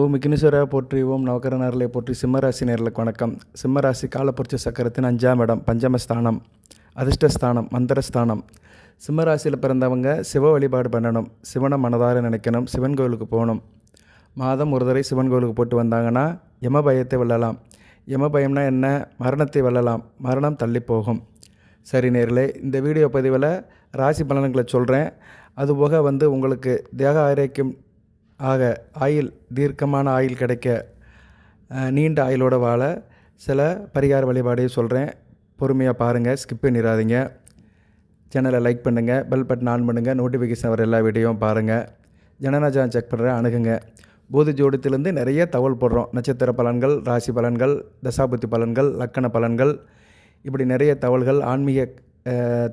ஓம் விக்னேஸ்வரா போற்றி ஓம் நவகரனர்களை போற்றி. சிம்மராசி நேர்களுக்கு வணக்கம். சிம்மராசி காலப்புரட்சி சக்கரத்தின் அஞ்சாம் இடம் பஞ்சமஸ்தானம் அதிர்ஷ்டஸ்தானம் மந்திரஸ்தானம் சிம்மராசியில் பிறந்தவங்க சிவ வழிபாடு பண்ணணும் சிவனை மனதார நினைக்கணும் சிவன் கோவிலுக்கு போகணும். மாதம் ஒரு தடவை சிவன் கோவிலுக்கு போட்டு வந்தாங்கன்னா யம பயத்தை வெல்லலாம். யம பயம்னா என்ன? மரணத்தை வெல்லலாம். மரணம் தள்ளி போகும். சரி நேர்களே இந்த வீடியோ பதிவில் ராசி பலன்களை சொல்கிறேன் அதுபோக வந்து உங்களுக்கு தேக ஆரோக்கியம் ஆக ஆயில் தீர்க்கமான ஆயில் கிடைக்க நீண்ட ஆயிலோட வாழ சில பரிகார வழிபாடையும் சொல்கிறேன் பொறுமையாக பாருங்கள் ஸ்கிப் பண்ணிடாதீங்க. சேனலை லைக் பண்ணுங்கள் பெல் பட்டன் ஆன் பண்ணுங்கள் நோட்டிஃபிகேஷன் வர எல்லா வீடியோவும் பாருங்கள் ஜனநாஜான் செக் பண்ணுறேன் அணுகுங்க. பூத ஜோடித்திலேருந்து நிறைய தகவல் போடுறோம். நட்சத்திர பலன்கள் ராசி பலன்கள் தசாபுத்தி பலன்கள் லக்கண பலன்கள். இப்படி நிறைய தகவல்கள் ஆன்மீக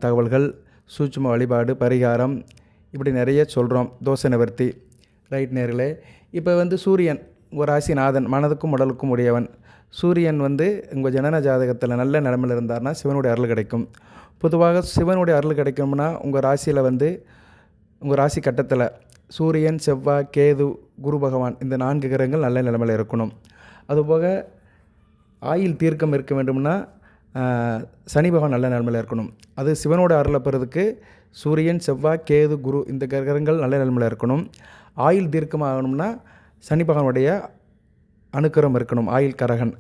தகவல்கள் சூட்சும வழிபாடு பரிகாரம் இப்படி நிறைய சொல்கிறோம் தோசை நிவர்த்தி. ரைட் நேர்களே இப்போ வந்து சூரியன் ஒரு ராசிநாதன் மனதுக்கும் உடலுக்கும் உடையவன். சூரியன் வந்து உங்கள் ஜனன ஜாதகத்தில் நல்ல நிலமையில் இருந்தார்னா சிவனுடைய அருள் கிடைக்கும். பொதுவாக சிவனுடைய அருள் கிடைக்கும்னா உங்கள் ராசியில் வந்து உங்கள் ராசி கட்டத்தில் சூரியன் செவ்வாய் கேது குரு பகவான் இந்த நான்கு கிரகங்கள் நல்ல நிலைமையில் இருக்கணும். அதுபோக ஆயில் தீர்க்கம் இருக்க வேண்டும்னா சனி பகவான் நல்ல நிலைமையில் இருக்கணும். அது சிவனோட அருளை பெறதுக்கு சூரியன் செவ்வாய் கேது குரு இந்த கிரகங்கள் நல்ல நிலைமையில் இருக்கணும். ஆயில் தீர்க்கமாகணும்னா சனி பகவானுடைய அணுக்கரம் இருக்கணும் ஆயில் கரகன்.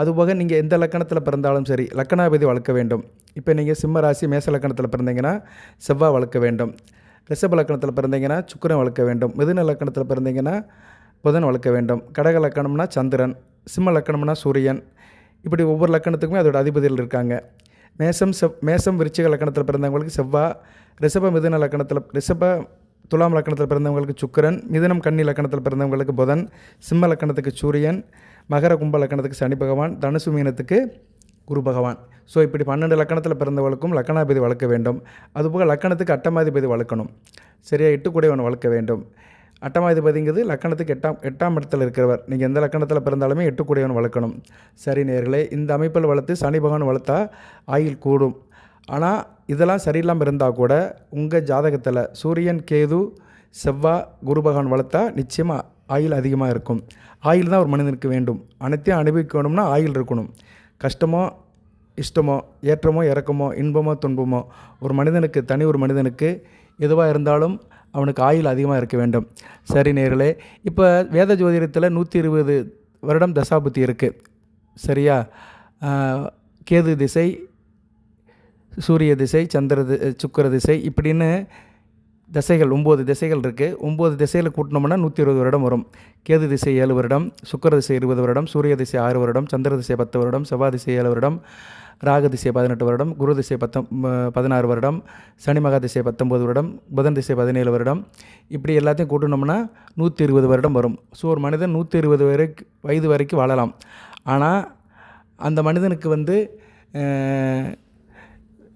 அதுபோக நீங்கள் எந்த லக்கணத்தில் பிறந்தாலும் சரி லக்கணாபதி வளர்க்க வேண்டும். இப்போ நீங்கள் சிம்ம ராசி மேச லக்கணத்தில் பிறந்தீங்கன்னா செவ்வாய் வளர்க்க வேண்டும். ரிஷப லக்கணத்தில் பிறந்தீங்கன்னா சுக்கரன் வளர்க்க வேண்டும். மிதுன லக்கணத்தில் பிறந்தீங்கன்னா புதன் வளர்க்க வேண்டும். கடக லக்கணம்னா சந்திரன் சிம்ம லக்கணம்னா சூரியன். இப்படி ஒவ்வொரு லக்கணத்துக்குமே அதோட அதிபதிகள் இருக்காங்க. மேசம் செவ் மேசம் விருச்சிக லக்கணத்தில் பிறந்தவங்களுக்கு செவ்வாய் ரிஷப மிதுன லக்கணத்தில் ரிஷப துலாம் லக்கணத்தில் பிறந்தவங்களுக்கு சுக்கரன் மிதனம் கன்னி லக்கணத்தில் பிறந்தவங்களுக்கு புதன் சிம்ம லக்கணத்துக்கு சூரியன் மகர கும்ப லக்கணத்துக்கு சனி பகவான் தனுசு மீனத்துக்கு குரு பகவான். ஸோ இப்படி பன்னெண்டு லக்கணத்தில் பிறந்தவர்களுக்கும் லக்கணாபதி வளர்க்க வேண்டும். அதுபோக லக்கணத்துக்கு அட்டமாதிபதி வளர்க்கணும். சரியாக எட்டு கூடையவன் வளர்க்க வேண்டும். அட்டமாதிபதிங்கிறது லக்கணத்துக்கு எட்டாம் எட்டாம் இடத்தில் இருக்கிறவர். நீங்கள் எந்த லக்கணத்தில் பிறந்தாலுமே எட்டு கூடையவன் வளர்க்கணும். சரி நேர்களே இந்த அமைப்பில் வளர்த்து சனி பகவான் வளர்த்தா ஆயுள் கூடும். ஆனால் இதெல்லாம் சரியில்லாமல் இருந்தால் கூட உங்கள் ஜாதகத்தில் சூரியன் கேது செவ்வாய் குரு பகவான் வளர்த்தா நிச்சயமாக ஆயில் அதிகமாக இருக்கும். ஆயில் தான் ஒரு மனிதனுக்கு வேண்டும். அனைத்தையும் அனுபவிக்கணும்னா ஆயில் இருக்கணும். கஷ்டமோ இஷ்டமோ ஏற்றமோ இறக்கமோ இன்பமோ துன்பமோ ஒரு மனிதனுக்கு தனி ஒரு மனிதனுக்கு எதுவாக இருந்தாலும் அவனுக்கு ஆயுள் அதிகமாக இருக்க வேண்டும். சரி நேர்களே இப்போ வேத ஜோதிடத்தில் நூற்றி இருபது வருடம் தசாபுத்தி இருக்குது சரியா? கேது திசை சூரிய திசை சந்திர தி சுக்கிர திசை இப்படின்னு திசைகள் ஒம்பது திசைகள் இருக்குது ஒம்பது திசையில் கூட்டினோம்னா நூற்றி இருபது வருடம் வரும். கேது திசை ஏழு வருடம் சுக்கர திசை இருபது வருடம் சூரிய திசை ஆறு வருடம் சந்திர திசை பத்து வருடம் செவ்வாய் திசை ஏழு வருடம் ராகு திசை பதினெட்டு வருடம் குரு திசை பத்தம் பதினாறு வருடம் சனி மகா திசை பத்தொம்பது வருடம் புதன் திசை பதினேழு வருடம். இப்படி எல்லாத்தையும் கூட்டினோம்னா நூற்றி இருபது வருடம் வரும். ஸோ ஒரு மனிதன் நூற்றி இருபது வரைக்கு வயது வரைக்கும் வாழலாம். ஆனால் அந்த மனிதனுக்கு வந்து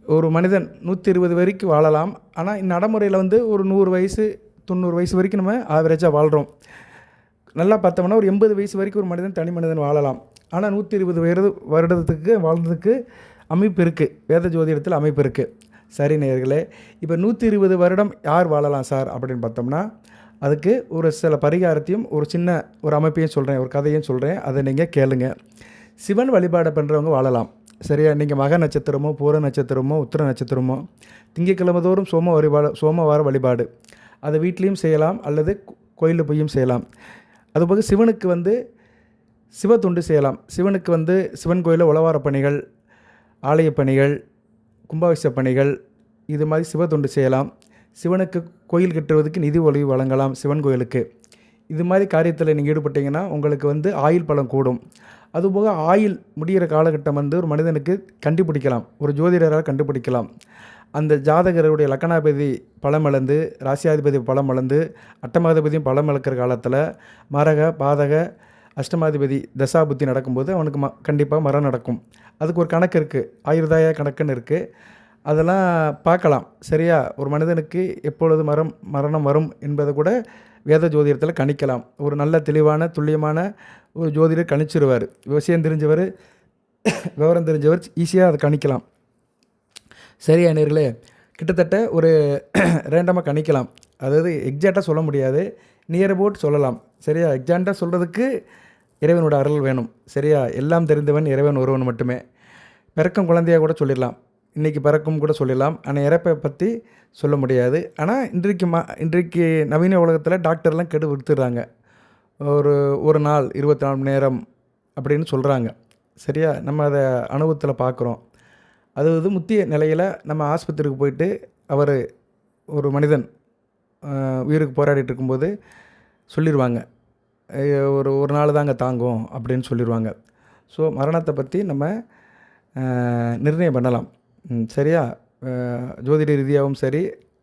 ஒரு மனிதன் நூற்றி இருபது வரைக்கும் வாழலாம். ஆனால் நடைமுறையில் வந்து ஒரு நூறு வயசு தொண்ணூறு வயசு வரைக்கும் நம்ம ஆவரேஜாக வாழ்கிறோம் நல்லா பார்த்தோம்னா ஒரு எண்பது வயசு வரைக்கும் ஒரு மனிதன் தனி மனிதன் வாழலாம். ஆனால் நூற்றி இருபது வயது வருடத்துக்கு வாழ்றதுக்கு அமைப்பு இருக்குது வேத ஜோதிடத்தில் அமைப்பு இருக்குது சரி நேர்களே இப்போ நூற்றி இருபது வருடம் யார் வாழலாம் சார் அப்படின்னு பார்த்தோம்னா அதுக்கு ஒரு சில பரிகாரத்தையும் ஒரு சின்ன ஒரு அமைப்பையும் சொல்கிறேன் ஒரு கதையும் சொல்கிறேன் அதை நீங்கள் கேளுங்க. சிவன் வழிபாடு பண்ணுறவங்க வாழலாம். சரியா? நீங்கள் மக நட்சத்திரமோ பூர நட்சத்திரமோ உத்திர நட்சத்திரமோ திங்கட்கிழமை தோறும் சோம வழிபாடு சோமவார வழிபாடு. அதை வீட்லேயும் செய்யலாம் அல்லது கோயிலில் போயும் செய்யலாம். அதுபோக சிவனுக்கு வந்து சிவ தொண்டு செய்யலாம். சிவனுக்கு வந்து சிவன் கோயிலில் உழவார பணிகள் ஆலய பணிகள் கும்பாபிஷ பணிகள் இது மாதிரி சிவ தொண்டு செய்யலாம். சிவனுக்கு கோயில் கட்டுவதற்கு நிதி உதவி வழங்கலாம் சிவன் கோயிலுக்கு. இது மாதிரி காரியத்தில் நீங்கள் ஈடுபட்டீங்கன்னா உங்களுக்கு வந்து ஆயில் பலம் கூடும். அதுபோக ஆயுள் முடிகிற காலகட்டம் வந்து ஒரு மனிதனுக்கு கண்டுபிடிக்கலாம். ஒரு ஜோதிடரால் கண்டுபிடிக்கலாம். அந்த ஜாதகருடைய லக்கணாபதி பலம் இழந்து ராசியாதிபதி பலம் இழந்து அட்டமாதிபதியும் பலம் இழக்கிற காலத்தில் மரக பாதக அஷ்டமாதிபதி தசாபுத்தி நடக்கும்போது அவனுக்கு ம கண்டிப்பாக மரம் நடக்கும். அதுக்கு ஒரு கணக்கு இருக்குது ஆயுர்தாய கணக்குன்னு இருக்குது அதெல்லாம் பார்க்கலாம். சரியா? ஒரு மனிதனுக்கு எப்பொழுது மரம் மரணம் வரும் என்பதை கூட வேத ஜோதிடத்தில் கணிக்கலாம். ஒரு நல்ல தெளிவான துல்லியமான ஒரு ஜோதிடர் கணிச்சிருவார். விஷயம் தெரிஞ்சவர் விவரம் தெரிஞ்சவர் ஈஸியாக அதை கணிக்கலாம். சரியா நேர்களே? கிட்டத்தட்ட ஒரு ரேண்டமாக கணிக்கலாம். அதாவது எக்ஸாக்டாக சொல்ல முடியாது. நியர் அபவுட் சொல்லலாம். சரியா? எக்ஸாக்டாக சொல்கிறதுக்கு இறைவனோட அருள் வேணும். சரியா? எல்லாம் தெரிந்தவன் இறைவன் ஒருவன் மட்டுமே. பிறக்கும் குழந்தையாக கூட சொல்லிடலாம். இன்றைக்கி பிறக்கும் கூட சொல்லிடலாம். ஆனால் இறப்பை பற்றி சொல்ல முடியாது. ஆனால் இன்றைக்கு மா இன்றைக்கு நவீன உலகத்தில் டாக்டர்லாம் கெடு விடுத்துடுறாங்க. ஒரு ஒரு நாள் இருபத்தி நாலு மணி நேரம் அப்படின்னு சொல்கிறாங்க சரியா? நம்ம அதை அனுபவத்தில் பார்க்குறோம் அது வந்து முத்திய நிலையில் நம்ம ஆஸ்பத்திரிக்கு போயிட்டு அவர் ஒரு மனிதன் உயிருக்கு போராடிட்டு இருக்கும்போது சொல்லிடுவாங்க ஒரு ஒரு நாள் தாங்க தாங்கும் அப்படின்னு சொல்லிடுவாங்க ஸோ மரணத்தை பற்றி நம்ம நிர்ணயம் பண்ணலாம். சரியா? ஜோதிட ரீதியாகவும் சரி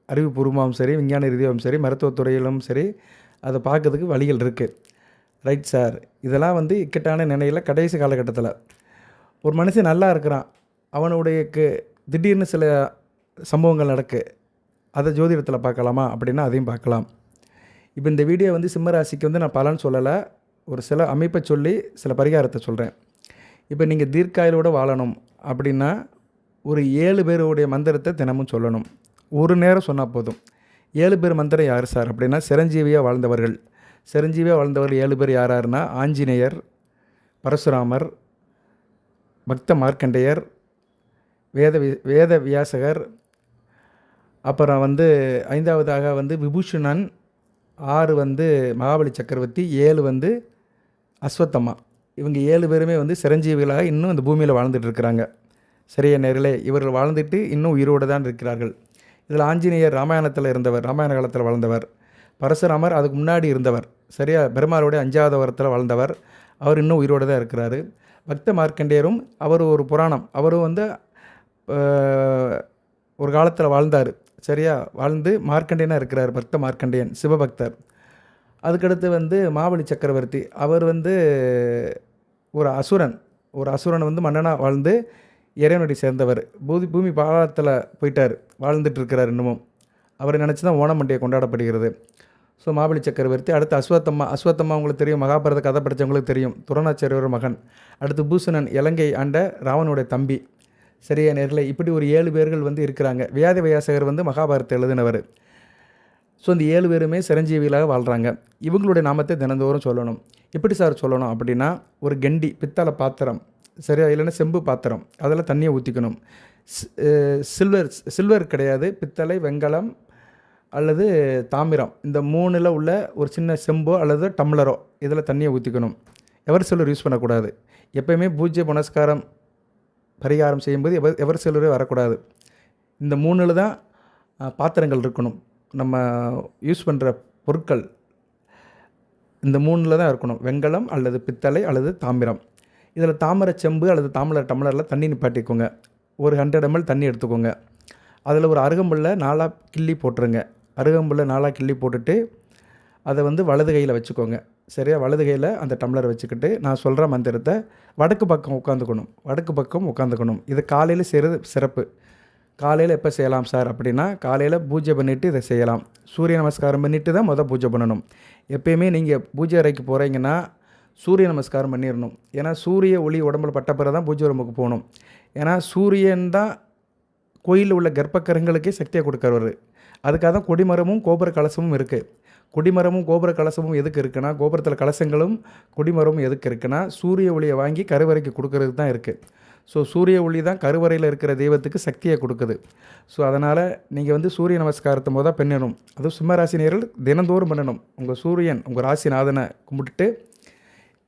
அறிவுபூர்வமாகவும் சரி விஞ்ஞான ரீதியாகவும் சரி மருத்துவத்துறையிலும் சரி அதை பார்க்கறதுக்கு வழிகள் இருக்குது ரைட் சார் இதெல்லாம் வந்து இக்கட்டான நிலையில் கடைசி காலகட்டத்தில். ஒரு மனுஷன் நல்லா இருக்கிறான். அவனுடைய திடீர்னு சில சம்பவங்கள் நடக்கு. அதை ஜோதிடத்தில் பார்க்கலாமா அப்படின்னா அதையும் பார்க்கலாம் இப்போ இந்த வீடியோ வந்து சிம்மராசிக்கு வந்து நான் பலன் சொல்லலை. ஒரு சில அமைப்பை சொல்லி சில பரிகாரத்தை சொல்கிறேன் இப்போ நீங்கள் தீர்க்காயிலோடு வாழணும் அப்படின்னா ஒரு ஏழு பேருடைய மந்திரத்தை தினமும் சொல்லணும். ஒரு நேரம் சொன்னால் போதும். ஏழு பேர் மந்திரம் யார் சார்? அப்படின்னா சிரஞ்சீவியாக வாழ்ந்தவர்கள். சிரஞ்சீவியாக வாழ்ந்தவர்கள் ஏழு பேர் யார் ஆஞ்சநேயர் பரசுராமர் பக்த மார்க்கண்டேயர் வேத வி- வேத வியாசகர் அப்புறம் வந்து ஐந்தாவதாக வந்து விபூஷணன் ஆறு வந்து மகாபலி சக்கரவர்த்தி ஏழு வந்து அஸ்வத்தம்மா. இவங்க ஏழு பேருமே வந்து சிரஞ்சீவிகளாக இன்னும் அந்த பூமியில் வாழ்ந்துட்டு இருக்கிறாங்க. சரியா நேரிலே இவர்கள் வாழ்ந்துட்டு இன்னும் உயிரோடு தான் இருக்கிறார்கள். இதில் ஆஞ்சநேயர் ராமாயணத்தில் இருந்தவர் ராமாயண காலத்தில் வாழ்ந்தவர். பரசுராமர் அதுக்கு முன்னாடி இருந்தவர். சரியா? பெருமாளுடைய அஞ்சாவது வாரத்தில் வாழ்ந்தவர். அவர் இன்னும் உயிரோடு தான் இருக்கிறார். பக்த மார்க்கண்டேயரும் அவர் ஒரு புராணம். அவரும் வந்து ஒரு காலத்தில் வாழ்ந்தார். சரியா? வாழ்ந்து மார்க்கண்டேயனாக இருக்கிறார் பக்த மார்க்கண்டேயன் சிவபக்தர். அதுக்கடுத்து வந்து மாபலி சக்கரவர்த்தி. அவர் வந்து ஒரு அசுரன். ஒரு அசுரன் வந்து மன்னனாக வாழ்ந்து இறைவனடி சேர்ந்தவர். பூதி பூமி பாலத்தில் போயிட்டார். வாழ்ந்துட்டு இருக்கிறார் இன்னமும். அவரை நினச்சி தான் ஓணம் பண்டிகை கொண்டாடப்படுகிறது. ஸோ மாபலி சக்கரவர்த்தி அடுத்து அஸ்வத்தம்மா. அஸ்வத்தம்மா உங்களுக்கு தெரியும். மகாபாரத கதை படித்தவங்களுக்கு தெரியும். துரோணாச்சாரியோட மகன். அடுத்து பூசணன் இலங்கை ஆண்ட ராவனுடைய தம்பி. சரியா நேரில். இப்படி ஒரு ஏழு பேர்கள் வந்து இருக்கிறாங்க. வியாதி வியாசகர் வந்து மகாபாரத்தை எழுதினவர். ஸோ இந்த ஏழு பேருமே சிரஞ்சீவிகளாக வாழ்கிறாங்க இவங்களுடைய நாமத்தை தினந்தோறும் சொல்லணும். எப்படி சார் சொல்லணும் அப்படின்னா ஒரு கெண்டி பித்தளை பாத்திரம். சரியா? இல்லைன்னா செம்பு பாத்திரம். அதில் தண்ணியை ஊற்றிக்கணும் சில்வர் சில்வர் கிடையாது. பித்தளை வெங்கலம் அல்லது தாமிரம். இந்த மூணில் உள்ள ஒரு சின்ன செம்போ அல்லது டம்ளரோ இதில் தண்ணியை ஊற்றிக்கணும் எவர் சில்வர் யூஸ் பண்ணக்கூடாது. எப்பயுமே பூஜ்ய புனஸ்காரம் பரிகாரம் செய்யும்போது எவர் எவர் சில்வரே வரக்கூடாது. இந்த மூணில் தான் பாத்திரங்கள் இருக்கணும். நம்ம யூஸ் பண்ணுற பொருட்கள் இந்த மூணில் தான் இருக்கணும். வெங்கலம் அல்லது பித்தளை அல்லது தாமிரம். இதில் தாமரை செம்பு அல்லது தாமரை டம்ளரில் தண்ணி நிப்பாட்டிக்கோங்க. ஒரு ஹண்ட்ரட் எம்எல் தண்ணி எடுத்துக்கோங்க. அதில் ஒரு அருகம்புள்ள நாலாக கிள்ளி போட்டுருங்க. அருகம்புல்லை நாலாக கிள்ளி போட்டுட்டு அதை வந்து வலது கையில் வச்சுக்கோங்க. சரியா? வலது கையில் அந்த டம்ளரை வச்சுக்கிட்டு நான் சொல்கிற மந்திரத்தை வடக்கு பக்கம் உட்காந்துக்கணும். வடக்கு பக்கம் உட்காந்துக்கணும். இது காலையில் செய்கிறது சிறப்பு. காலையில் எப்போ செய்யலாம் சார் அப்படின்னா காலையில் பூஜை பண்ணிவிட்டு இதை செய்யலாம். சூரிய நமஸ்காரம் பண்ணிவிட்டு தான் மொதல் பூஜை பண்ணணும். எப்பயுமே நீங்கள் பூஜை அறைக்கு போகிறீங்கன்னா சூரிய நமஸ்காரம் பண்ணிடணும் ஏன்னா சூரிய ஒளி உடம்புல பட்ட பிறகு தான் பூஜை உடம்புக்கு போகணும். ஏன்னா சூரியன் தான் கோயிலில் உள்ள கர்ப்பக்கரங்களுக்கே சக்தியை கொடுக்கறவர் அதுக்காக தான் கொடிமரமும் கோபுர கலசமும் இருக்குது கொடிமரமும் கோபுர கலசமும் எதுக்கு இருக்குன்னா கோபுரத்தில் கலசங்களும் கொடிமரமும் எதுக்கு இருக்குன்னா சூரிய ஒளியை வாங்கி கருவறைக்கு கொடுக்கறது தான் இருக்குது ஸோ சூரிய ஒளி தான் கருவறையில் இருக்கிற தெய்வத்துக்கு சக்தியை கொடுக்குது. ஸோ அதனால் நீங்கள் வந்து சூரிய நமஸ்காரத்தை மொதல் பண்ணணும். அதுவும் சிம்மராசி நேரில் தினந்தோறும் பண்ணணும். உங்கள் சூரியன் உங்கள் ராசிநாதனை கும்பிட்டுட்டு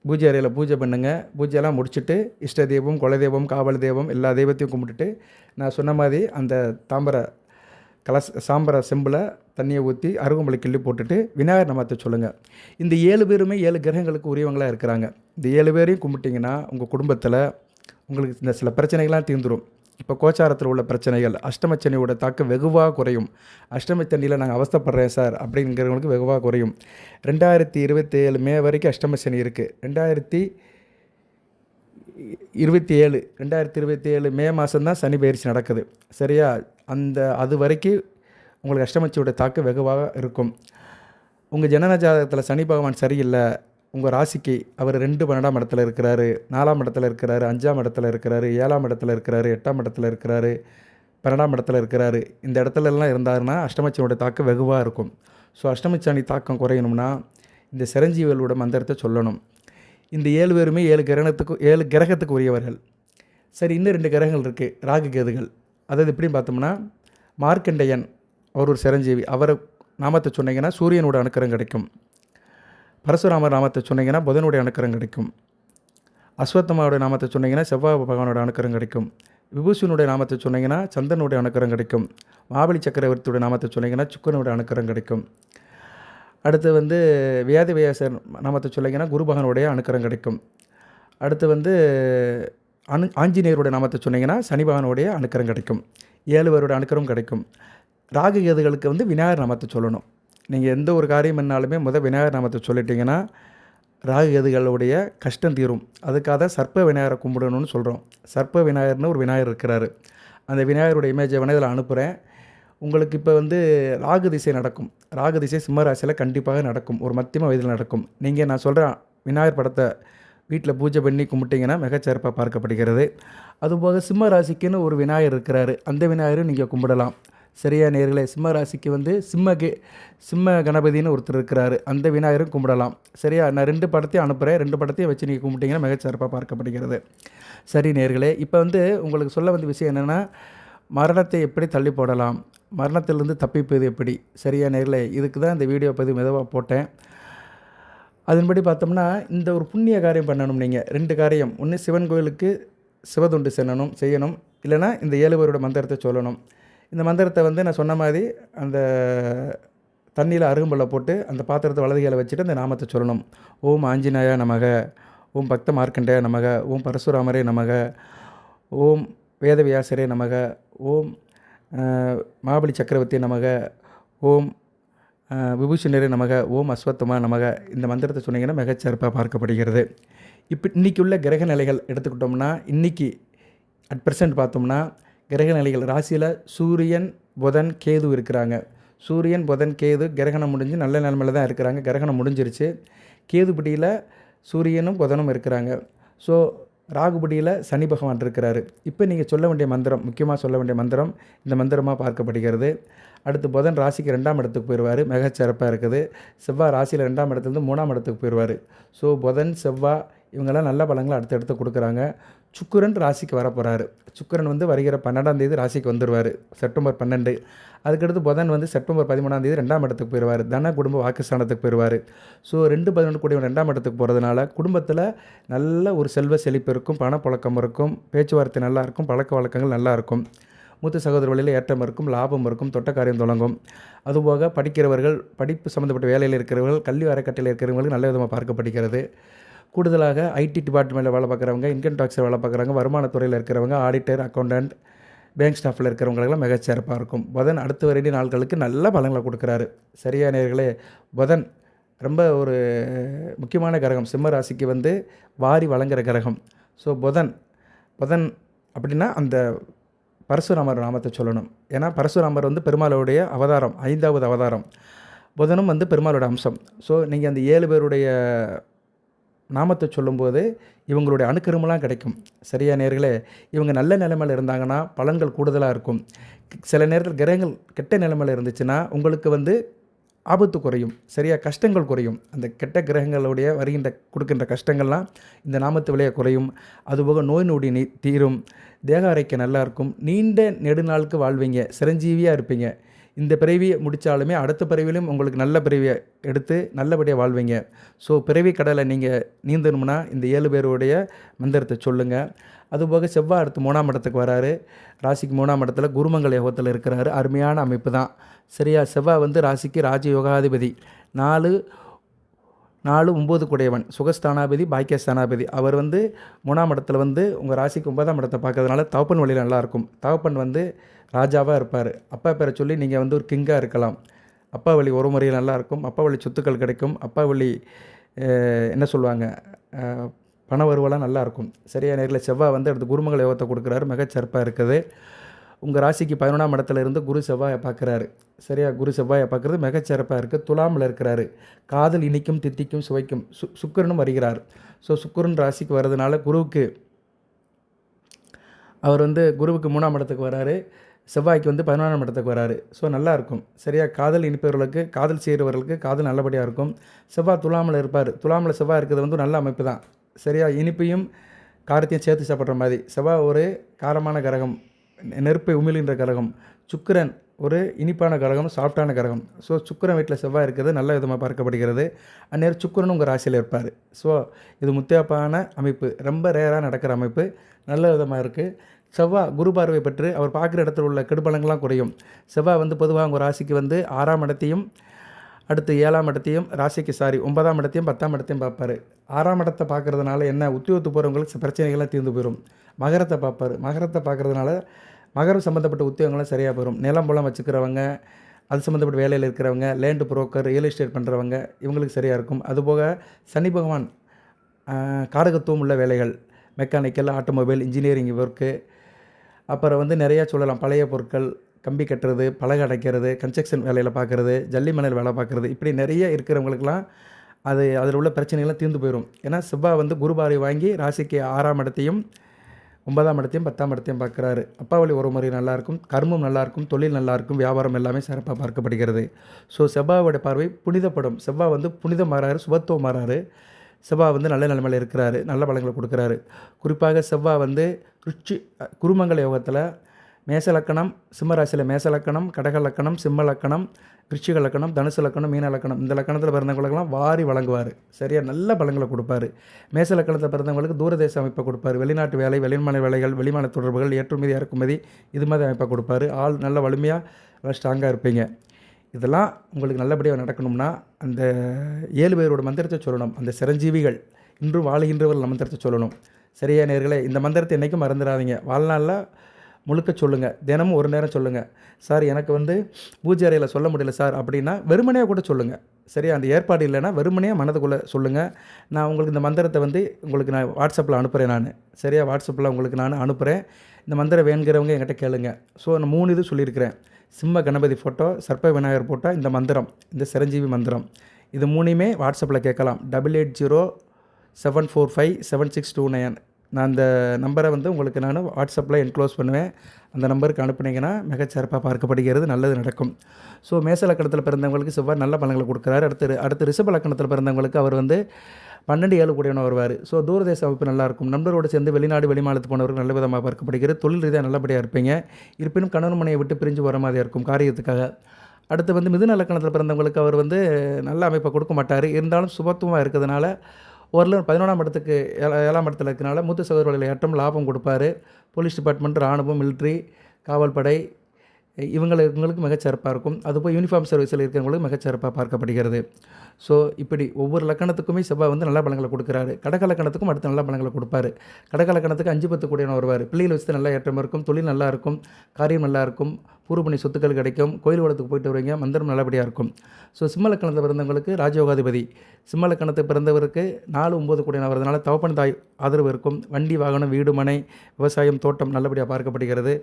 பூஜை அறையில் பூஜை பண்ணுங்கள் பூஜையெல்லாம் முடிச்சுட்டு இஷ்ட தெய்வம் குல தெய்வம் காவல் தெய்வம் எல்லா தெய்வத்தையும் கும்பிட்டுட்டு நான் சொன்ன மாதிரி அந்த தாம்பர கலஸ் சாம்பர செம்பில் தண்ணியை ஊற்றி அருகம்புலை கிள்ளி போட்டுட்டு விநாயகர் நாமத்தை சொல்லுங்கள் இந்த ஏழு பேருமே ஏழு கிரகங்களுக்கு உரியவங்களாக இருக்கிறாங்க. இந்த ஏழு பேரையும் கும்பிட்டிங்கன்னா உங்கள் குடும்பத்தில் உங்களுக்கு இந்த சில பிரச்சனைகள்லாம் தீர்ந்துடும் இப்போ கோச்சாரத்தில் உள்ள பிரச்சனைகள் அஷ்டமச்சனியோட தாக்கம் வெகுவாக குறையும். அஷ்டமச்சனியில் நாங்கள் அவஸ்தப்படுறேன் சார் அப்படிங்கிறவங்களுக்கு வெகுவாக குறையும். ரெண்டாயிரத்தி இருபத்தேழு மே வரைக்கும் அஷ்டமச்சனி இருக்குது ரெண்டாயிரத்தி இருபத்தி ஏழு ரெண்டாயிரத்தி இருபத்தி ஏழு மே மாதம்தான் சனி பயிற்சி நடக்குது. சரியா? அந்த அது வரைக்கும் உங்களுக்கு அஷ்டமச்சியோட தாக்கம் வெகுவாக இருக்கும். உங்கள் ஜனன ஜாதகத்தில் சனி பகவான் சரியில்லை உங்கள் ராசிக்கு அவர் ரெண்டு பன்னெண்டாம் இடத்துல இருக்கிறாரு நாலாம் இடத்துல இருக்கிறாரு அஞ்சாம் இடத்துல இருக்கிறாரு ஏழாம் இடத்துல இருக்கிறாரு எட்டாம் இடத்துல இருக்கிறாரு பன்னெண்டாம் இடத்துல இருக்கிறாரு. இந்த இடத்துல எல்லாம் இருந்தாருன்னா அஷ்டமச்சியோட தாக்கம் வெகுவாக இருக்கும். ஸோ அஷ்டமச்சாணி தாக்கம் குறையணும்னா இந்த சிரஞ்சீவிகளோட மந்திரத்தை சொல்லணும். இந்த ஏழு பேருமே ஏழு கிரகணத்துக்கு ஏழு கிரகத்துக்கு உரியவர்கள் சரி இன்னும் ரெண்டு கிரகங்கள் இருக்குது ராகு கேதுகள். அதாவது எப்படின்னு பார்த்தோம்னா மார்க்கண்டையன் அவர் ஒரு சிரஞ்சீவி. அவரை நாமத்தை சொன்னீங்கன்னா சூரியனோட அனுக்கிரம் கிடைக்கும். பரசுராமர் நாமத்தை சொன்னீங்கன்னா புதனுடைய அனுக்கரம் கிடைக்கும். அஸ்வத்தமாவோட நாமத்தை சொன்னீங்கன்னா செவ்வாய் பகவானோட அணுக்கரம் கிடைக்கும். விபூஷனுடைய நாமத்தை சொன்னீங்கன்னா சந்திரனுடைய அணுக்கரம் கிடைக்கும். மாபலி சக்கரவர்த்தியோட நாமத்தை சொன்னீங்கன்னா சுக்கரனுடைய அணுக்கரம் கிடைக்கும். அடுத்து வந்து வியாதி வியாசர் நாமத்தை சொன்னீங்கன்னா குருபகனுடைய அணுக்கரம் கிடைக்கும். அடுத்து வந்து அனு ஆஞ்சநேயருடைய நாமத்தை சொன்னீங்கன்னா சனிபகனுடைய பகவானுடைய கிடைக்கும். ஏழுவருடைய அணுக்கரம் கிடைக்கும். ராகு கேதுகளுக்கு வந்து விநாயகர் நாமத்தை சொல்லணும். நீங்கள் எந்த ஒரு காரியம் பண்ணாலுமே முதல் விநாயகர் நாமத்தை சொல்லிட்டீங்கன்னா ராகு கேதுகளுடைய கஷ்டம் தீரும். அதுக்காக தான் சர்ப்ப விநாயகரை கும்பிடணும்னு சொல்கிறோம் சர்ப்ப விநாயகர்னு ஒரு விநாயகர் இருக்கிறாரு. அந்த விநாயகருடைய இமேஜை வேணால் இதில் அனுப்புகிறேன் உங்களுக்கு இப்போ வந்து ராகு திசை நடக்கும். ராகு திசை சிம்மராசியில் கண்டிப்பாக நடக்கும். ஒரு மத்தியம வயதில் நடக்கும். நீங்கள் நான் சொல்கிறேன் விநாயகர் படத்தை வீட்டில் பூஜை பண்ணி கும்பிட்டீங்கன்னா மிகச்சிறப்பாக பார்க்கப்படுகிறது. அதுபோக சிம்ம ராசிக்குன்னு ஒரு விநாயகர் இருக்கிறாரு. அந்த விநாயகரும் நீங்கள் கும்பிடலாம். சரியா நேர்களே சிம்ம ராசிக்கு வந்து சிம்ம கே சிம்ம கணபதினு ஒருத்தர் இருக்கிறாரு. அந்த விநாயகரும் கும்பிடலாம். சரியா நான் ரெண்டு படத்தையும் அனுப்புகிறேன் ரெண்டு படத்தையும் வச்சு நீங்கள் கும்பிட்டீங்கன்னா மிகச்சிறப்பாக பார்க்கப்படுகிறது. சரி நேர்களே இப்போ வந்து உங்களுக்கு சொல்ல வந்த விஷயம் என்னென்னா மரணத்தை எப்படி தள்ளி போடலாம்? மரணத்திலிருந்து தப்பிப்பது எப்படி? சரியா நேர்களே இதுக்கு தான் இந்த வீடியோ பதிவு மெதுவாக போட்டேன். அதன்படி பார்த்தோம்னா இந்த ஒரு புண்ணிய காரியம் பண்ணணும் நீங்கள் ரெண்டு காரியம். ஒன்று சிவன் கோயிலுக்கு சிவதுண்டு செல்லணும் செய்யணும். இல்லைனா இந்த ஏழு பேரோட மந்திரத்தை சொல்லணும். இந்த மந்திரத்தை வந்து நான் சொன்ன மாதிரி அந்த தண்ணியில் அருகம்புள்ள போட்டு அந்த பாத்திரத்தை வலதுகையில் வச்சுட்டு அந்த நாமத்தை சொல்லணும். ஓம் ஆஞ்சநேயா நமக ஓம் பக்த மார்க்கண்டேய நமக ஓம் பரசுராமரே நமக ஓம் வேதவியாசரே நமக ஓம் மாபலி சக்கரவர்த்தி நமக ஓம் விபூஷணரே நமக ஓம் அஸ்வத்தமா நமக. இந்த மந்திரத்தை சொன்னீங்கன்னா மிகச்சிறப்பாக பார்க்கப்படுகிறது. இப்போ இன்றைக்கி உள்ள கிரக நிலைகள் எடுத்துக்கிட்டோம்னா இன்றைக்கி அட் ப்ரெசன்ட் பார்த்தோம்னா கிரக நிலைகள் ராசியில் சூரியன் புதன் கேது இருக்கிறாங்க. சூரியன் புதன் கேது கிரகணம் முடிஞ்சு நல்ல நிலமையில் தான் இருக்கிறாங்க. கிரகணம் முடிஞ்சிருச்சு. கேதுபடியில் சூரியனும் புதனும் இருக்கிறாங்க. ஸோ ராகுபடியில் சனி பகவான் இருக்கிறாரு. இப்போ நீங்கள் சொல்ல வேண்டிய மந்திரம் முக்கியமாக சொல்ல வேண்டிய மந்திரம் இந்த மந்திரமாக பார்க்கப்படுகிறது. அடுத்து புதன் ராசிக்கு ரெண்டாம் இடத்துக்கு போயிடுவார் மிகச்சிறப்பாக இருக்குது. செவ்வாய் ராசியில் ரெண்டாம் இடத்துலேருந்து மூணாம் இடத்துக்கு போயிடுவார் ஸோ புதன் செவ்வாய் இவங்கெல்லாம் நல்ல பலங்களை அடுத்தடுத்து கொடுக்குறாங்க. சுக்கிரன் ராசிக்கு வர போகிறாரு வந்து வருகிற பன்னெண்டாம் தேதி ராசிக்கு வந்துடுவார் செப்டம்பர் பன்னெண்டு. அதுக்கடுத்து புதன் வந்து செப்டம்பர் பதிமூணாம் தேதி ரெண்டாம் இடத்துக்கு போயிடுவார் தன குடும்ப வாக்குஸ்தானத்துக்கு போயிடுவார் ஸோ ரெண்டு பதினொன்று கூடிய ரெண்டாம் இடத்துக்கு போகிறதுனால குடும்பத்தில் நல்ல ஒரு செல்வ செழிப்பு இருக்கும் பணப்புழக்கம் இருக்கும் பேச்சுவார்த்தை நல்லா இருக்கும் பழக்க வழக்கங்கள் நல்லா இருக்கும். மூத்த சகோதரர்களில் ஏற்றம் இருக்கும் லாபம் இருக்கும் தொட்ட காரியம் தொடங்கும். அதுபோக படிக்கிறவர்கள் படிப்பு சம்மந்தப்பட்ட வேலையில் இருக்கிறவர்கள் கல்வி அறக்கட்டளையில் இருக்கிறவங்களுக்கு நல்ல விதமாக பார்க்கப்படுகிறது கூடுதலாக ஐடி டிபார்ட்மெண்ட்டில் வேலை பார்க்குறவங்க இன்கம் டேக்ஸில் வேலை பார்க்குறவங்க வருமானத்துறையில் இருக்கிறவங்க ஆடிட்டர் அக்கௌண்டன்ட் பேங்க் ஸ்டாஃபில் இருக்கிறவங்களுக்கெல்லாம் மிகச்சிறப்பாக இருக்கும். புதன் அடுத்து வரக்கூடிய நாட்களுக்கு நல்ல பலன்களை கொடுக்குறாரு. சரியா நேர்களே புதன் ரொம்ப ஒரு முக்கியமான கிரகம். சிம்ம ராசிக்கு வந்து வாரி வழங்குற கிரகம். ஸோ புதன் புதன் அப்படின்னா அந்த பரசுராமர் நாமத்தை சொல்லணும். ஏன்னா பரசுராமர் வந்து பெருமாளுடைய அவதாரம் ஐந்தாவது அவதாரம். புதனும் வந்து பெருமாளோட அம்சம். ஸோ நீங்கள் அந்த ஏழு பேருடைய நாமத்தை சொல்லும்போது இவங்களுடைய அணுக்கருமெல்லாம் கிடைக்கும். சரியா நேர்களே? இவங்க நல்ல நிலைமையில் இருந்தாங்கன்னா பலன்கள் கூடுதலாக இருக்கும். சில நேரத்தில் கிரகங்கள் கெட்ட நிலைமையில் இருந்துச்சுன்னா உங்களுக்கு வந்து ஆபத்து குறையும் சரியாக கஷ்டங்கள் குறையும். அந்த கெட்ட கிரகங்களுடைய வருகின்ற கொடுக்கின்ற கஷ்டங்கள்லாம் இந்த நாமத்து விலையை குறையும். அதுபோக நோய் நொடி நீ தீரும். தேக அறைக்க நல்லா இருக்கும். நீண்ட நெடுநாளுக்கு வாழ்வீங்க. சிரஞ்சீவியாக இருப்பீங்க. இந்த பிறவியை முடித்தாலுமே அடுத்த பிறவியிலும் உங்களுக்கு நல்ல பிறவியை எடுத்து நல்லபடியாக வாழ்வீங்க. ஸோ பிறவி கடலை நீங்கள் நீந்தணும்னா இந்த ஏழு பேருடைய மந்திரத்தை சொல்லுங்கள் அதுபோக செவ்வாய் அடுத்து மூணாம் இடத்துக்கு வராரு. ராசிக்கு மூணாம் இடத்துல குருமங்கல் யோகத்தில் இருக்கிறாரு. அருமையான அமைப்பு தான். சரியா? செவ்வாய் வந்து ராசிக்கு ராஜயோகாதிபதி. நாலு நாலு ஒம்பது குடையவன். சுகஸ்தானாபதி பாக்கியஸ்தானாபதி. அவர் வந்து மூணாம் இடத்துல வந்து உங்கள் ராசிக்கு ஒன்பதாம் இடத்தை பார்க்கறதுனால தகப்பன் வழியில் நல்லாயிருக்கும். தகப்பன் வந்து ராஜாவாக இருப்பார். அப்பா பேரை சொல்லி நீங்கள் வந்து ஒரு கிங்காக இருக்கலாம். அப்பா வழி ஒரு முறையில் நல்லாயிருக்கும். அப்பா வழி சொத்துக்கள் கிடைக்கும். அப்பா வழி என்ன சொல்லுவாங்க? பண வருவலாம் நல்லாயிருக்கும். சரியா? நேரில் செவ்வாய் வந்து அடுத்து குருமங்கல யோகத்தை கொடுக்குறாரு. மிகச்சிறப்பாக இருக்குது. உங்கள் ராசிக்கு பதினொன்றாம் இடத்துல இருந்து குரு செவ்வாயை பார்க்குறாரு. சரியா? குரு செவ்வாயை பார்க்குறது மிகச்சிறப்பாக இருக்குது துலாமில் இருக்கிறாரு. காதல் இனிக்கும் தித்திக்கும் சுவைக்கும். சு சுக்கரனும் வருகிறார். ஸோ சுக்கரன் ராசிக்கு வர்றதுனால குருவுக்கு அவர் வந்து குருவுக்கு மூணாம் இடத்துக்கு வராரு. செவ்வாய்க்கு வந்து பதினொன்றாம் இடத்துக்கு வராரு. ஸோ நல்லாயிருக்கும். சரியாக சரியா? காதல் இனிப்பவர்களுக்கு காதல் செய்கிறவர்களுக்கு காதல் நல்லபடியாக இருக்கும். செவ்வாய் துலாமில் இருப்பார். துலாமில் செவ்வாய் இருக்கிறது வந்து நல்ல அமைப்பு தான். சரியா? இனிப்பையும் காரத்தையும் சேர்த்து சாப்பிட்ற மாதிரி. செவ்வாய் ஒரு காரமான கிரகம். நெருப்பை உமிழ்கின்ற கிரகம். சுக்கரன் ஒரு இனிப்பான கிரகம் சாஃப்டான கிரகம். ஸோ சுக்கிரன் வீட்டில் செவ்வாய் இருக்கிறது நல்ல விதமாக பார்க்கப்படுகிறது. அந்நேரம் சுக்கிரனும் உங்கள் ராசியில் இருப்பார். ஸோ இது முத்தியாப்பான அமைப்பு. ரொம்ப ரேராக நடக்கிற அமைப்பு. நல்ல விதமாக இருக்குது செவ்வாய் குரு பார்வை பெற்று அவர் பார்க்குற இடத்துல உள்ள கெடுபலங்கள்லாம் குறையும். செவ்வாய் வந்து பொதுவாக உங்கள் ராசிக்கு வந்து ஆறாம் இடத்தையும் அடுத்து ஏழாம் இடத்தையும் ராசிக்கு சாரி ஒன்பதாம் இடத்தையும் பத்தாம் இடத்தையும் பார்ப்பாரு. ஆறாம் இடத்தை பார்க்குறதுனால என்ன? உத்தியோகத்து போகிறவங்களுக்கு பிரச்சனைகள்லாம் தீர்ந்து போயிடும் மகரத்தை பார்ப்பார். மகரத்தை பார்க்கறதுனால மகரம் சம்மந்தப்பட்ட உத்தியோகங்கள்லாம் சரியாக போயிடும் நிலம் மூலம் வச்சுக்கிறவங்க அது சம்மந்தப்பட்ட வேலையில் இருக்கிறவங்க லேண்டு புரோக்கர் ரியல் எஸ்டேட் பண்ணுறவங்க இவங்களுக்கு சரியாக இருக்கும். அதுபோக சனி பகவான் காரகத்துவம் உள்ள வேலைகள் மெக்கானிக்கல் ஆட்டோமொபைல் இன்ஜினியரிங் ஒர்க்கு அப்புறம் வந்து நிறையா சொல்லலாம். பழைய பொருட்கள் கம்பி கட்டுறது பலகை அடைக்கிறது கன்ஸ்ட்ரக்ஷன் வேலையில் பார்க்குறது ஜல்லி மணல் வேலை பார்க்குறது இப்படி நிறைய இருக்கிறவங்களுக்கெல்லாம் அது அதில் உள்ள பிரச்சனைகள்லாம் தீர்ந்து போயிடும் ஏன்னா செவ்வாய் வந்து குருபாரி வாங்கி ராசிக்கு ஆறாம் இடத்தையும் ஒன்பதாம் இடத்தையும் பத்தாம் இடத்தையும் பார்க்குறாரு. அப்பாவளி உறவுமுறை நல்லாயிருக்கும் கர்மம் நல்லாயிருக்கும் தொழில் நல்லாயிருக்கும் வியாபாரம் எல்லாமே சிறப்பாக பார்க்கப்படுகிறது. ஸோ செவ்வாயோட பார்வை புனிதப்படும். செவ்வாய் வந்து புனிதம் மாறாரு சுபத்துவம் மாறாரு. செவ்வாய் வந்து நல்ல நிலைமையில் இருக்கிறாரு நல்ல பலங்களை கொடுக்குறாரு. குறிப்பாக செவ்வாய் வந்து ருச்சி குருமங்கல யோகத்தில் மேசலக்கணம் சிம்மராசியில் மேசலக்கணம் கடக லக்கணம் சிம்ம லக்கணம் விருச்சிக லக்கணம் தனுசு லக்கணம் மீன லக்கணம் இந்த லக்கணத்தில் பிறந்தவங்களுக்கெல்லாம் வாரி வழங்குவார். சரியாக நல்ல பலங்களை கொடுப்பாரு. மேச லக்கணத்தில் பிறந்தவங்களுக்கு தூரதேச அமைப்பை கொடுப்பார். வெளிநாட்டு வேலை வெளிமாநில வேலைகள் வெளிமான தொடர்புகள் ஏற்றுமதி இறக்குமதி இது மாதிரி அமைப்பை கொடுப்பாரு. ஆள் நல்ல வலிமையாக நல்லா ஸ்ட்ராங்காக இருப்பீங்க. இதெல்லாம் உங்களுக்கு நல்லபடியாக நடக்கணும்னா அந்த ஏழு பேரோட மந்திரத்தை சொல்லணும். அந்த சிரஞ்சீவிகள் இன்றும் வாழுகின்றவர்கள் மந்திரத்தை சொல்லணும். சரியா நேர்களே? இந்த மந்திரத்தை என்றைக்கும் மறந்துடாதீங்க. வாழ்நாளில் முழுக்க சொல்லுங்கள் தினமும் ஒரு நேரம் சொல்லுங்கள் சார் எனக்கு வந்து பூஜை அறையில் சொல்ல முடியல சார் அப்படின்னா வெறுமனையாக கூட சொல்லுங்கள் சரியா? அந்த ஏற்பாடு இல்லைன்னா வெறுமனையாக மனதுக்குள்ளே சொல்லுங்கள் நான் உங்களுக்கு இந்த மந்திரத்தை வந்து உங்களுக்கு நான் வாட்ஸ்அப்பில் அனுப்புகிறேன் நான். சரியா? வாட்ஸ்அப்பில் உங்களுக்கு நான் அனுப்புகிறேன் இந்த மந்திரம் வேணுங்கிறவங்க என்கிட்ட கேளுங்க. ஸோ நான் மூணு இது சொல்லியிருக்கிறேன். சிம்ம கணபதி ஃபோட்டோ சர்ப்ப விநாயகர் ஃபோட்டோ இந்த மந்திரம் இந்த சிரஞ்சீவி மந்திரம். இது மூணையுமே வாட்ஸ்அப்பில் கேட்கலாம். Double eight zero seven four five seven six two nine நான் அந்த நம்பரை வந்து உங்களுக்கு நான் வாட்ஸ்அப்பில் என்க்ளோஸ் பண்ணுவேன். அந்த நம்பருக்கு அனுப்புனீங்கன்னா மிகச்சிறப்பாக பார்க்கப்படுகிறது நல்லது நடக்கும். ஸோ மேச லக்கணத்தில் பிறந்தவங்களுக்கு செவ்வாய் நல்ல பலன்களை கொடுக்குறாரு. அடுத்து அடுத்து ரிஷப லக்கணத்தில் பிறந்தவங்களுக்கு அவர் வந்து பன்னெண்டு ஏழு கூடியவன வருவார். ஸோ தூரதேச அமைப்பு நல்லாயிருக்கும் நண்பரோடு சேர்ந்து வெளிநாடு வெளிமாநிலத்து போனவர்கள் நல்ல விதமாக பார்க்கப்படுகிறது. தொழில் ரீதியாக நல்லபடியாக இருப்பீங்க. இருப்பினும் கணவன் மனையை விட்டு பிரிஞ்சு வர மாதிரி இருக்கும் காரியத்துக்காக. அடுத்து வந்து மிதுன லக்கணத்தில் பிறந்தவங்களுக்கு அவர் வந்து நல்ல அமைப்பை கொடுக்க மாட்டார். இருந்தாலும் சுபத்துவமாக இருக்கிறதுனால ஓரளவு பதினொன்றாம் இடத்துக்கு ஏழா ஏழாம் இடத்துல இருக்கனால மூத்த சகோதரர்களை ஏற்றம் லாபம் கொடுப்பாரு. போலீஸ் டிபார்ட்மெண்ட் ராணுவம் மிலிட்ரி காவல்படை இவங்களுக்கு மிகச்சிறப்பாக இருக்கும். அதுபோல் யூனிஃபார்ம் சர்வீஸில் இருக்கிறவங்களுக்கு மிகச்சிறப்பாக பார்க்கப்படுகிறது. ஸோ இப்படி ஒவ்வொரு லக்கணத்துக்குமே செவ்வாய் வந்து நல்ல பலங்களை கொடுக்குறாரு. கடக லக்கணத்துக்கும் அடுத்து நல்ல பலங்களை கொடுப்பாரு. கடக லக்கணத்துக்கு அஞ்சு பத்து கூடியவன் வருவார். பிள்ளைகள் வச்சு நல்லா ஏற்றம் இருக்கும் தொழில் நல்லா இருக்கும் காரியம் நல்லா இருக்கும் பூர்வபணி சொத்துக்கள் கிடைக்கும் கோயில் குளத்துக்கு போயிட்டு வருவீங்க மந்திரம் நல்லபடியாக இருக்கும். ஸோ சிம்மலக்கணத்து பிறந்தவங்களுக்கு ராஜயோகாதிபதி. சிம்ம லக்கணத்தை பிறந்தவருக்கு நாலு ஒம்பது கூடியவன் வரதுனால தவப்பன் தாய் ஆதரவு இருக்கும். வண்டி வாகனம் வீடு மனை விவசாயம் தோட்டம் நல்லபடியாக பார்க்கப்படுகிறது.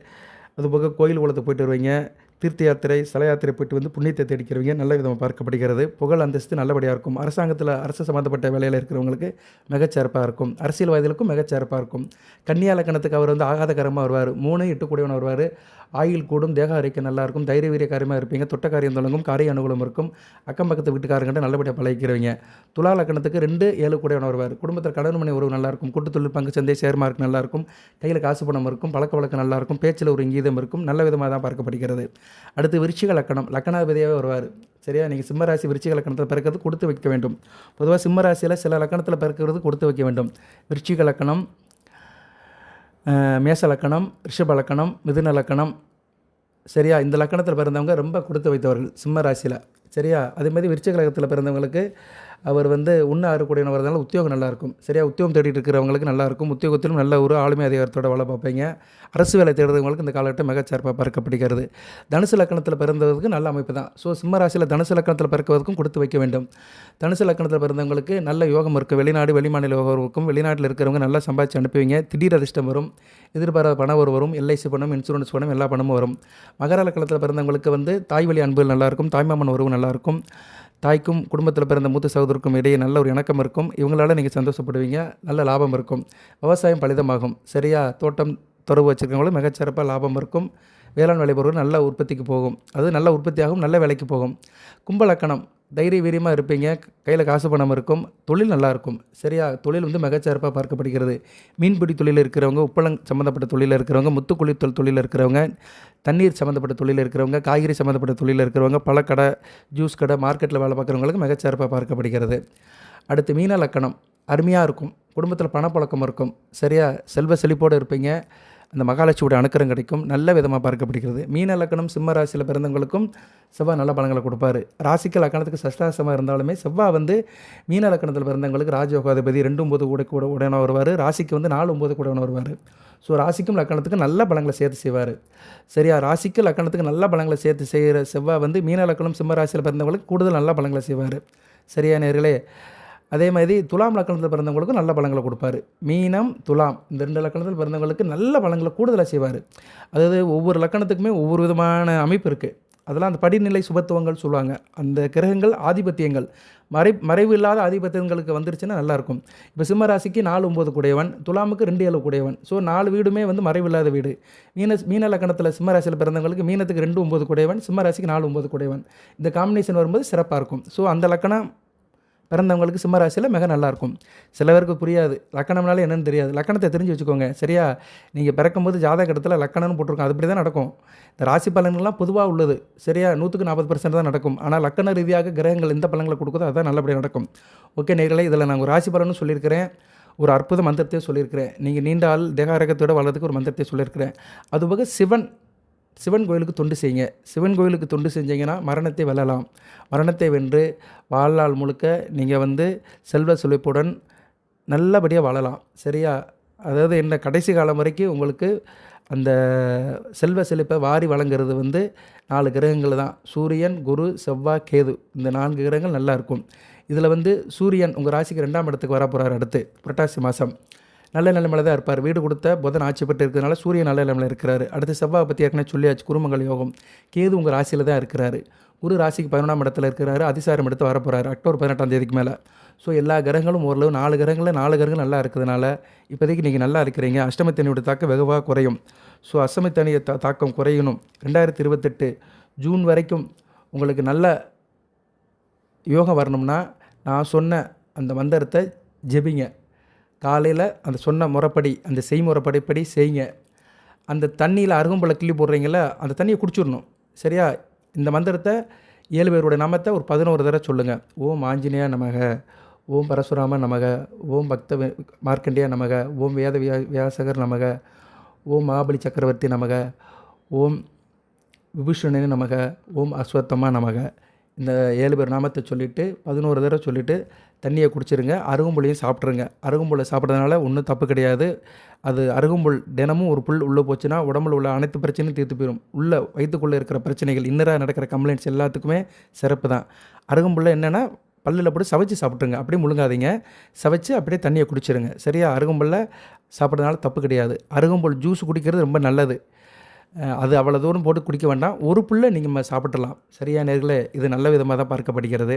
அதுபோக கோயில் குளத்துக்கு போயிட்டு வருவீங்க. தீர்த்த யாத்திரை ஸ்தல யாத்திரை போயிட்டு வந்து புண்ணியத்தை தேடிக்கிறவங்க நல்ல விதமாக பார்க்கப்படுகிறது. புகழ் அந்தஸ்து நல்லபடியாக இருக்கும். அரசாங்கத்தில் அரசு சம்மந்தப்பட்ட வேலையில் இருக்கிறவங்களுக்கு மிகச்சிறப்பாக இருக்கும். அரசியல்வாதிகளுக்கும் மிகச்சிறப்பாக இருக்கும். கன்னியா லக்கணத்துக்கு அவர் வந்து ஆகாதகரமாக வருவார். மூணு எட்டுக்கூடியவன் வருவார். ஆயில் கூடும் தேக ஆரோக்கியம் நல்லாயிருக்கும் தைரிய வீரிய காரியமாக இருப்பீங்க. தொட்ட காரியம் தொடங்கும். காரிய அனுகூலம் இருக்கும். அக்கம் பக்கத்து வீட்டுக்காரங்கிட்ட நல்லபடியாக பழகிக்கிறவங்க. துலா லக்கணத்துக்கு ரெண்டு ஏழு கூடியவன் வருவார். குடும்பத்தில் கடன் மணி உறவு நல்லா இருக்கும். கூட்டு தொழில் பங்கு சந்தை ஷேர் மார்க் நல்லா இருக்கும். கையில் காசு பணம் இருக்கும். பழக்க வழக்கம் நல்லாயிருக்கும் பேச்சில் ஒரு இங்கீதம் இருக்கும். நல்ல விதமாக தான் பார்க்கப்படுகிறது. அடுத்து விருச்சிக லக்கணம். லக்கணாதிபதியாக வருவார். சரியா? நீங்கள் சிம்மராசி விருச்சிக லக்கணத்தில் பிறக்கிறது கொடுத்து வைக்க வேண்டும். பொதுவாக சிம்மராசியில் சில லக்கணத்தில் பிறக்கிறது கொடுத்து வைக்க வேண்டும். விருச்சிக லக்கணம் மேச லக்கணம் ரிஷப லக்கணம் மிதுன லக்கணம். சரியா? இந்த லக்கணத்தில் பிறந்தவங்க ரொம்ப கொடுத்து வைத்தவர்கள் சிம்ம ராசியில். சரியா? அதே மாதிரி விருச்சிக கழகத்தில் பிறந்தவங்களுக்கு அவர் வந்து உண்ண ஆறுக்கூடியவன் வரதுனால உத்தியோகம் நல்லாயிருக்கும். சரியா? உத்தியோகம் தேடிட்டு இருக்கிறவங்களுக்கு நல்லாயிருக்கும். உத்தியோகத்திலும் நல்ல ஒரு ஆளுமை அதிகாரத்தோட வேலை பார்ப்பீங்க. அரசு வேலை தேடுறவங்களுக்கு இந்த காலகட்டம் மிகச்சிறப்பாக பார்க்கப்படுகிறது. தனுசு லக்கணத்தில் பிறந்தவருக்கு நல்ல அமைப்பு தான். ஸோ சிம்ம ராசியில் தனுசு லக்கணத்தில் பிறக்குவதற்கும் கொடுத்து வைக்க வேண்டும். தனுசு லக்கணத்தில் பிறந்தவங்களுக்கு நல்ல யோகம் இருக்கும் வெளிநாடு வெளிமாநில யோகம் இருக்கும் வெளிநாட்டில் இருக்கிறவங்க நல்லா சம்பாதிச்சு அனுப்புவீங்க. திடீர் அதிர்ஷ்டம் வரும். எதிர்பாராத பணம் ஒரு வரும். எல்ஐசி பணம் இன்சூரன்ஸ் பணம் எல்லா பணமும் வரும். மகர லக்கணத்தில் பிறந்தவங்களுக்கு வந்து தாய் வழி அன்புகள் நல்லாயிருக்கும். தாய்மாமன் உறவு நல்லாயிருக்கும். தாய்க்கும் குடும்பத்தில் பிறந்த மூத்த சகோதரருக்கும் இடையே நல்ல ஒரு இணக்கம் இருக்கும். இவங்களால நீங்கள் சந்தோஷப்படுவீங்க. நல்ல லாபம் இருக்கும். விவசாயம் பலிதமாகும். சரியா தோட்டம் தொடர்பு வச்சுருக்கவங்களும் மிகச்சிறப்பாக லாபம் இருக்கும். வேளாண் விளைபொருள் நல்ல உற்பத்திக்கு போகும். அது நல்ல உற்பத்தியாகும் நல்ல விலைக்கு போகும். கும்பலக்கணம் தைரிய வீரியமாக இருப்பீங்க. கையில் காசு பணம் இருக்கும். தொழில் நல்லா இருக்கும். சரியா? தொழில் வந்து மிகச்சிறப்பாக பார்க்கப்படுகிறது. மீன்பிடி தொழில் இருக்கிறவங்க உப்பளம் சம்மந்தப்பட்ட தொழிலில் இருக்கிறவங்க முத்துக்குளித்தல் தொழிலில் இருக்கிறவங்க தண்ணீர் சம்மந்தப்பட்ட தொழிலில் இருக்கிறவங்க காய்கறி சம்மந்தப்பட்ட தொழிலில் இருக்கிறவங்க பழக்கடை ஜூஸ் கடை மார்க்கெட்டில் வேலை பார்க்குறவங்களுக்கு மிகச்சிறப்பாக பார்க்கப்படுகிறது. அடுத்து மீன லக்கணம் அருமையாக இருக்கும். குடும்பத்தில் பணப்பழக்கம் இருக்கும். சரியா? செல்வ செழிப்போடு இருப்பீங்க. அந்த மகாலட்சுமியோட அணுக்கரம் கிடைக்கும். நல்ல விதமாக பார்க்கப்படுகிறது. மீன லக்கணம் சிம்ம ராசியில் பிறந்தவங்களுக்கும் செவ்வாய் நல்ல பலங்களை கொடுப்பாரு. ராசிக்கு லக்கணத்துக்கு சஷ்டாசமாக இருந்தாலுமே செவ்வாய் வந்து மீன லக்கணத்தில் பிறந்தவங்களுக்கு ராஜயோகாதிபதி ரெண்டு ஒம்பது கூட கூட உடனே வருவார். ராசிக்கு வந்து நாலு ஒம்பது கூட உடனே வருவார். ஸோ ராசிக்கும் லக்கணத்துக்கும் நல்ல பலங்களை சேர்த்து செய்வார். சரியா? ராசிக்கு லக்கணத்துக்கு நல்ல பலங்களை சேர்த்து செய்கிற செவ்வாய் வந்து மீன லக்கணம் சிம்ம ராசியில் பிறந்தவங்களுக்கு கூடுதல் நல்ல பலங்களை செய்வார். சரியா நேர்களே? அதே மாதிரி துலாம் லக்கணத்தில் பிறந்தவங்களுக்கும் நல்ல பழங்களை கொடுப்பாரு. மீனம் துலாம் இந்த ரெண்டு லக்கணத்தில் பிறந்தவங்களுக்கு நல்ல பழங்களை கூடுதலாக செய்வார். அதாவது ஒவ்வொரு லக்கணத்துக்குமே ஒவ்வொரு விதமான அமைப்பு இருக்குது அதெல்லாம் அந்த படிநிலை சுபத்துவங்கள் சொல்லுவாங்க. அந்த கிரகங்கள் ஆதிபத்தியங்கள். மறை மறைவு இல்லாத ஆதிபத்தியங்களுக்கு வந்துருச்சுன்னா நல்லாயிருக்கும் இப்போ சிம்மராசிக்கு நாலு ஒம்பது கூடையவன் துலாமுக்கு ரெண்டு ஏழு கூடையவன். ஸோ நாலு வீடுமே வந்து மறைவு இல்லாத வீடு. மீன மீன லக்கணத்தில் சிம்மராசியில் பிறந்தவங்களுக்கு மீனத்துக்கு ரெண்டு ஒம்பது கூடையவன் சிம்மராசிக்கு நாலு ஒம்பது கூடையவன். இந்த காம்பினேஷன் வரும்போது சிறப்பாக இருக்கும். ஸோ அந்த லக்கணம் பிறந்தவங்களுக்கு சிம்மராசியில் மிக நல்லாயிருக்கும். சில பேருக்கு புரியாது. லக்கணம்னாலே என்னென்னு தெரியாது. லக்கணத்தை தெரிஞ்சு வச்சுக்கோங்க. சரியா? நீங்கள் பிறக்கும்போது ஜாதக இடத்துல லக்கணம்னு போட்டிருக்கோம். அதுபடி தான் நடக்கும். இந்த ராசி பலன்கள்லாம் பொதுவாக உள்ளது. சரியா? நூற்றுக்கு நாற்பது பர்சன்ட் தான் நடக்கும். ஆனால் லக்கண ரீதியாக கிரகங்கள் எந்த பலன்களை கொடுக்குதோ அதுதான் நல்லபடியாக நடக்கும். ஓகே நேர்களை இதில் நான் ஒரு ராசி பலனும் சொல்லியிருக்கிறேன். ஒரு அற்புத மந்திரத்தையும் சொல்லியிருக்கிறேன். நீங்கள் நீண்ட ஆள் தேகாரகத்தோட வளர்றதுக்கு ஒரு மந்திரத்தை சொல்லியிருக்கிறேன். அதுபோக சிவன் சிவன் கோயிலுக்கு தொண்டு செய்யுங்க. சிவன் கோயிலுக்கு தொண்டு செஞ்சீங்கன்னா மரணத்தை வெல்லலாம். மரணத்தை வென்று வாழ்நாள் முழுக்க நீங்கள் வந்து செல்வ செழிப்புடன் நல்லபடியாக வாழலாம். சரியா? அதாவது என்ன கடைசி காலம் வரைக்கும் உங்களுக்கு அந்த செல்வ செழிப்பை வாரி வழங்குறது வந்து நாலு கிரகங்கள் தான். சூரியன் குரு செவ்வாய் கேது. இந்த நான்கு கிரகங்கள் நல்லா இருக்கும். இதில் வந்து சூரியன் உங்கள் ராசிக்கு ரெண்டாம் இடத்துக்கு வர போகிறார் அடுத்து புரட்டாசி மாதம் நல்ல நிலைமையில தான் இருப்பார். வீடு கொடுத்த புதன் ஆட்சி பெற்று இருக்கிறதுனால சூரியன் நல்ல நிலைமையில் இருக்கிறாரு. அடுத்து செவ்வாய் பற்றி ஏற்கனவே சொல்லியாச்சு குருமங்கள் யோகம். கேது உங்கள் ராசியில் தான் இருக்கிறாரு. குரு ராசிக்கு பதினொன்றாம் இடத்துல இருக்கிறாரு. அதிசாரம் எடுத்து வர போகிறாரு அக்டோபர் பதினெட்டாம் தேதிக்கு மேலே. ஸோ எல்லா கிரகங்களும் ஓரளவு நாலு கிரகங்களில் நாலு கிரகங்கள் நல்லா இருக்கிறதுனால இப்போதைக்கு நீங்கள் நல்லா இருக்கிறீங்க. அஷ்டமத்தனியோட தாக்கம் வெகுவாக குறையும். ஸோ அஷ்டமத்தனிய தா தாக்கம் குறையணும். ரெண்டாயிரத்தி இருபத்தெட்டு ஜூன் வரைக்கும் உங்களுக்கு நல்ல யோகம் வரணும்னா நான் சொன்ன அந்த மந்திரத்தை ஜெபிங்க. காலையில் அந்த சொன்ன முறைப்படி அந்த செய்முறைப்படிப்படி செய்யுங்க. அந்த தண்ணியில் அருகம்புல கிள்ளி போடுறீங்கள அந்த தண்ணியை குடிச்சிடணும். சரியா? இந்த மந்திரத்தை ஏழு பேரோட நாமத்தை ஒரு பதினோரு தடவை சொல்லுங்கள் ஓம் ஆஞ்சநேயா நமக ஓம் பரசுராம நமக ஓம் பக்த மார்க்கண்டியா நமக ஓம் வேத வியாசகர் நமக ஓம் மகாபலி சக்கரவர்த்தி நமக ஓம் விபூஷணனே நமக ஓம் அஸ்வத்தமா நமக. இந்த ஏழு பேர் நாமத்தை சொல்லிவிட்டு பதினோரு தடவை சொல்லிவிட்டு தண்ணியை குடிச்சிருங்க அருகம்புள்ளையும் சாப்பிட்ருங்க அருகம்புல்லை சாப்பிட்றதுனால ஒன்றும் தப்பு கிடையாது. அது அருகம்புல் தினமும் ஒரு புல் உள்ளே போச்சுன்னா உடம்புல உள்ள அனைத்து பிரச்சனையும் தீர்த்து போயிடும் உள்ள வயிற்றுக்குள்ளே இருக்கிற பிரச்சனைகள் இன்னராக நடக்கிற கம்ப்ளைண்ட்ஸ் எல்லாத்துக்குமே சிறப்பு தான். அருகம்புல்ல என்னென்னா பல்லில் போட்டு சவைச்சு சாப்பிட்ருங்க அப்படியே முழுங்காதீங்க. சவைச்சு அப்படியே தண்ணியை குடிச்சிருங்க. சரியா? அருகம்புல்ல சாப்பிட்றதுனால தப்பு கிடையாது. அருகம்புல் ஜூஸ் குடிக்கிறது ரொம்ப நல்லது. அது அவ்வளோ தூரம் போட்டு குடிக்க வேண்டாம். ஒரு புல்லை நீங்கள் சாப்பிட்றலாம் சரியா நேர்களே இது நல்ல விதமாக தான் பார்க்கப்படுகிறது.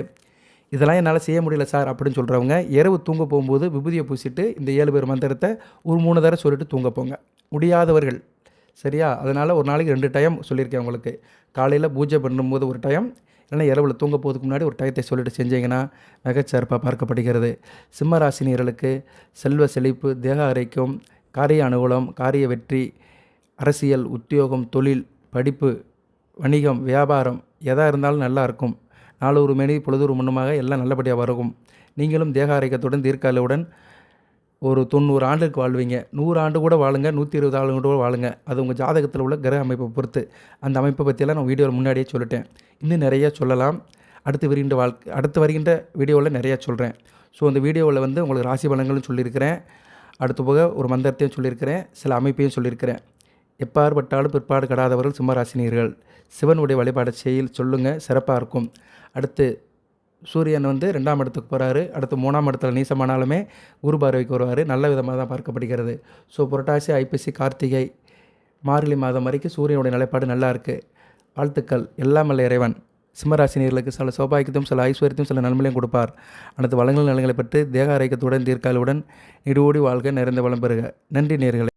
இதெல்லாம் என்னால் செய்ய முடியல சார் அப்படின்னு சொல்கிறவங்க இரவு தூங்க போகும்போது விபூதியை பூசிட்டு இந்த ஏழு பேர் மந்திரத்தை ஒரு மூணு தடவை சொல்லிட்டு தூங்க போங்க. முடியாதவர்கள். சரியா? அதனால் ஒரு நாளைக்கு ரெண்டு டைம் சொல்லியிருக்கேன் உங்களுக்கு. காலையில் பூஜை பண்ணும்போது ஒரு டைம் இல்லைன்னா இரவில் தூங்க போகிறதுக்கு முன்னாடி ஒரு டயத்தை சொல்லிட்டு செஞ்சீங்கன்னா மிகச்சிறப்பாக பார்க்கப்படுகிறது. சிம்மராசினியர்களுக்கு செல்வ செழிப்பு தேக அரைக்கும் காரிய அனுகூலம் காரிய வெற்றி அரசியல் உத்தியோகம் தொழில் படிப்பு வணிகம் வியாபாரம் எதாக இருந்தாலும் நல்லா இருக்கும். நாளொரு மேனி பொழுதொரு முன்னமாக எல்லாம் நல்லபடியாக வரும் நீங்களும் தேக ஆரோக்கியத்துடன் தீர்க்காலுடன் ஒரு தொண்ணூறு ஆண்டுக்கு வாழ்வீங்க. நூறு ஆண்டு கூட வாழுங்க நூற்றி இருபது ஆண்டு கூட வாழுங்க. அது உங்கள் ஜாதகத்தில் உள்ள கிரக அமைப்பை பொறுத்து. அந்த அமைப்பை பற்றியெல்லாம் நான் வீடியோவில் முன்னாடியே சொல்லிட்டேன். இன்னும் நிறையா சொல்லலாம். அடுத்து வருகின்ற வாழ்க்கை அடுத்து வருகின்ற வீடியோவில் நிறையா சொல்கிறேன் ஸோ அந்த வீடியோவில் வந்து உங்களுக்கு ராசி பலன்களும் சொல்லியிருக்கிறேன். அடுத்து போக ஒரு மந்திரத்தையும் சொல்லியிருக்கிறேன். சில அமைப்பையும் சொல்லியிருக்கிறேன். எப்பாறுபட்டாலும் பிற்பாடு கடாதவர்கள் சிம்மராசினியர்கள். சிவனுடைய வழிபாடு செயல் சொல்லுங்கள் சிறப்பாக இருக்கும். அடுத்து சூரியன் வந்து ரெண்டாம் இடத்துக்கு போகிறாரு அடுத்து மூணாம் இடத்துல நீசமானாலுமே குரு பார்வைக்கு வருவார். நல்ல விதமாக தான் பார்க்கப்படுகிறது. ஸோ புரட்டாசி ஐப்பசி கார்த்திகை மார்கழி மாதம் வரைக்கும் சூரியனுடைய நிலைப்பாடு நல்லா இருக்குது வாழ்த்துக்கள். எல்லாம் அல்ல இறைவன். சிம்மராசினியர்களுக்கு சில சௌபாகியத்தையும் சில ஐஸ்வர்யத்தையும் சில நன்மைகளையும் கொடுப்பார். அனைத்து வளங்கள் நலங்களை பெற்று தேக ஆரோக்கியத்துடன் தீர்க்காலுடன் இடுவோடி வாழ்க நிறைந்த வளம் பெறுக. நன்றி நேர்களை